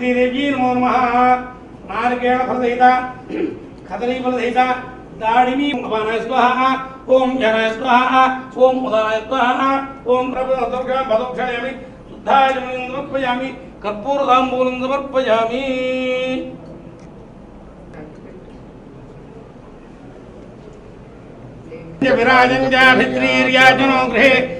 देवी नमो नमः नारकेणफलसहित खदरीफलसहित दाढ़िमी भगवान स्वाहा ओम जनाय स्वाहा ओम उदानाय स्वाहा ओम प्रभुदर्शा भदोक्षायामि शुद्धाय समर्पयामि विराजन जा भित्री जाभित्रीर्याजनो गृहे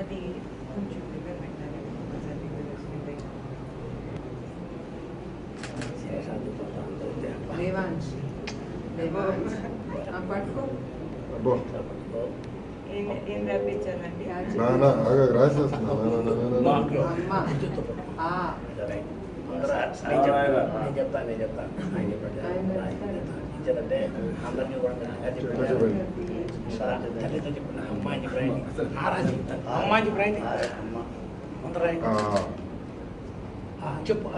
అది కొంచెం దగ్గర పెట్టాలి ఒకసారి దగ్గర వేసుకుంటే. దేవాంశ్ దేవాంశ్ ఆ పట్టుకో అబ్బో ఏం ఏం రప్పించాలండి నా నా ఆగా రాసేస్తున్నా నా నా నా నా నా అమ్మ ఆ నేను చెప్తాను నేను చెప్తాను ఇచ్చేదంటే అందరినీ కూడా తల్లితో చెప్పిన అమ్మాయి చెప్పండి ఆరాజు అమ్మాయి చెప్పండి. అమ్మ ముందరాయి ఆ. చెప్పు.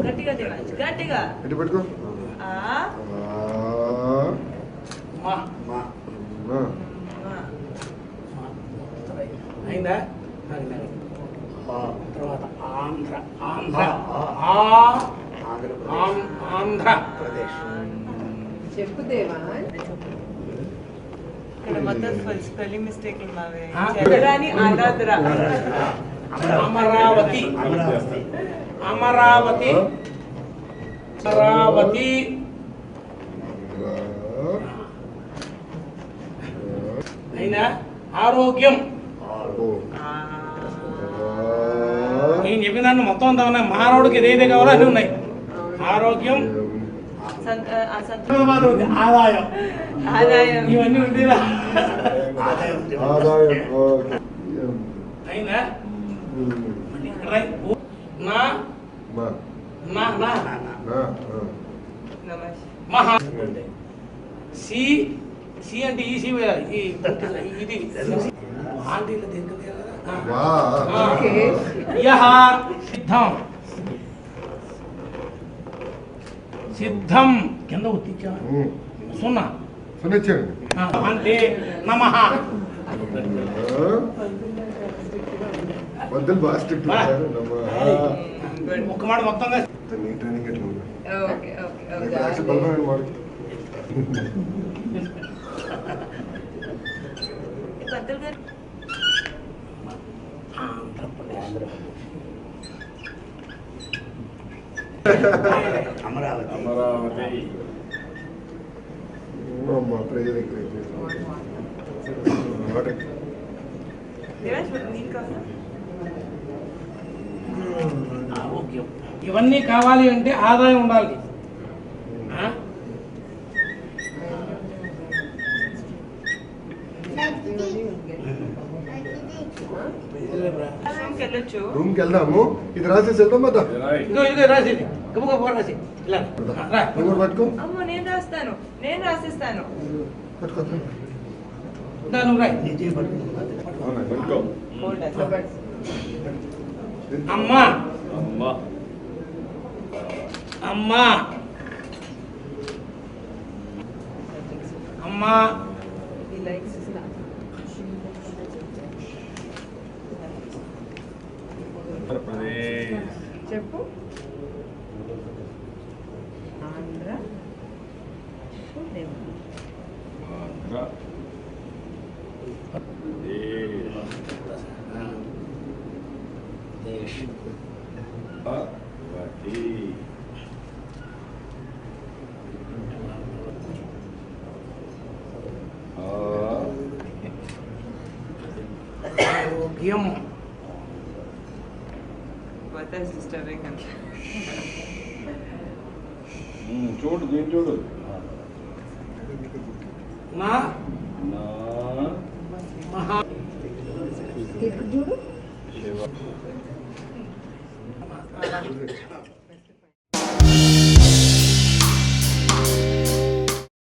గట్టిగా గట్టిగా. ఇటు పెట్టుకో? ఆంధ్ర. ఆంధ్ర. ఆ, ఆ. ఆంధ్రప్రదేశ్. ఆం- ఆంధ్ర. ప్రదేశ్ చెప్పు దేవాంశ్ ఇక్కడ మొత్తం స్పెల్లింగ్ మిస్టేక్ అమరావతి. అమరావతి. అమరావతి. అయినా ఆరోగ్యం. నేను చెప్పిన దాన్ని మొత్తం అంతా ఉన్నాయి. మానవుడికి ఏదైతే కావాలో అన్నీ ఉన్నాయి. ఆరోగ్యం ఆదాయం. ఇవన్నీ. నా నా. నా మహా. సి సి అంటే ఈ సి ఈ ఇది. ఆంటీల దగ్గర కదా. వా ఆ. ఓకే యహ సిద్ధం సిద్ధం కింద ఉత్తిచ్చా ఉమ్. సున్నా సునిచ్చేయండి ఆ, అంటే నమ మధ్యలో బాగా స్ట్రిక్ట్ ఉంటారు నమ్మ ఒక్క మాట మొత్తంగా నీ ట్రైనింగ్ ఎట్లా ఉంది అమరావతి. అమరావతి. ఇవన్నీ కావాలి అంటే ఆదాయం ఉండాలి. వెళ్ళొచ్చు రూమ్కి వెళ్దాము ఇది రాసేసి వెళ్దాం కదా రాసేది. రాసి పట్టుకో? నేను రాస్తాను. నేను రాసిస్తాను. పట్టుకో. అమ్మా. అమ్మ. అమ్మా. అమ్మా. చెప్పు ఆంధ్ర దేవా. ఆంధ్ర దేశ్ దేశ్ అమరావతి ఆ ఆరోగ్యం ഇന്നത്തെ സിസ്റ്ററെ കണ്ടു ചൂട് ചൂട്. മഹാ